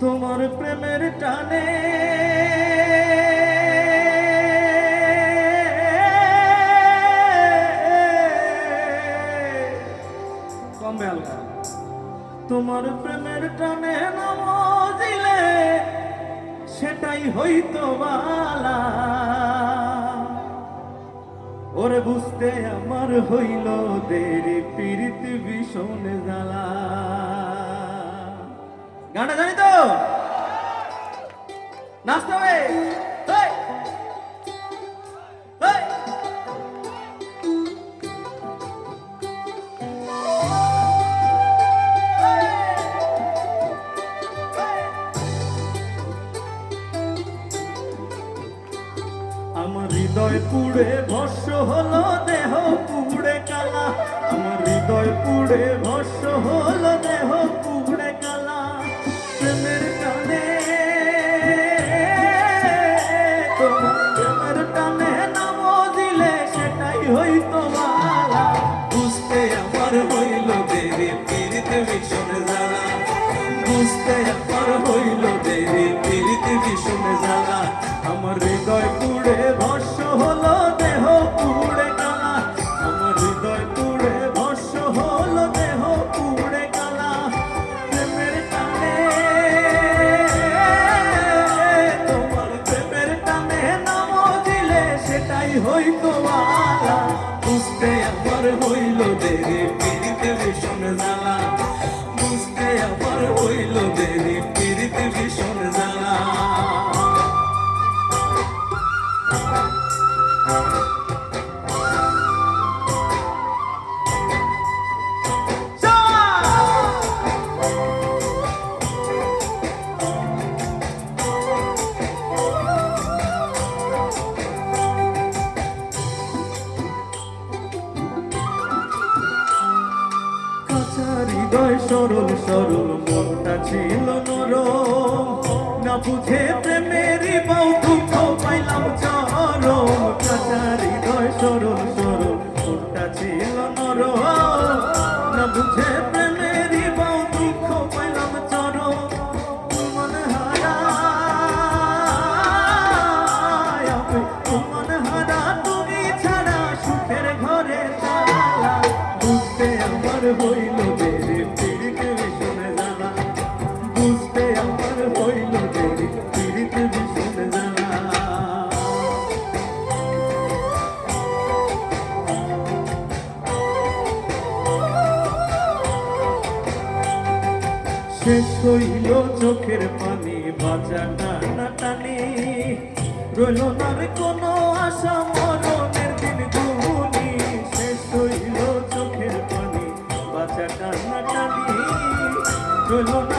তোমার প্রেমের টানে। তোমার প্রেমের টানে নামজিলে সেটাই হইতো বালা। ওরে বুঝতে আমার হইল দেরি, পীড়িত ভীষণ জ্বালা। গানটা জানি তো? নাচতে হবে! আমার হৃদয় পুড়ে ভস্য হলো, দেহ পুড়ে কালা। আমার হৃদয় পুড়ে ভস্য হলো, দেহ বুঝতে আমার হইল দেরি। পীড়িতে ভীষণ জ্বালা। আমার হৃদয় পুড়ে ভস্য হলো, দেহ পুড়ে কালা। আমার হৃদয় পুড়ে ভস্য হলো, দেহ পুড়ে কালা। প্রেমের টানে, তোমার প্রেমের টানে নাম দিলে সেটাই হইতো মালা বুঝতে আমার হইল দেরি পীড়িতে ভীষণ জ্বালা। বুঝতে আবার হইল দেরি পৃথিবী ভীষণ জ্বালা। সরল সরল মনটা ছিল নরম। না বুঝে প্রেমেরই বাউ দুঃখ পাইলাম চরম শেষ হইল চোখের পানি বাজা টানা টানে রইল না রে কোনো আশা, মরণের দিন গুনি শেষ হইল চোখের পানি বাজা টানা টানি রইল না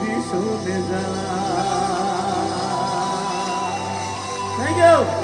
দিশনে জ্বালা থ্যাংক ইউ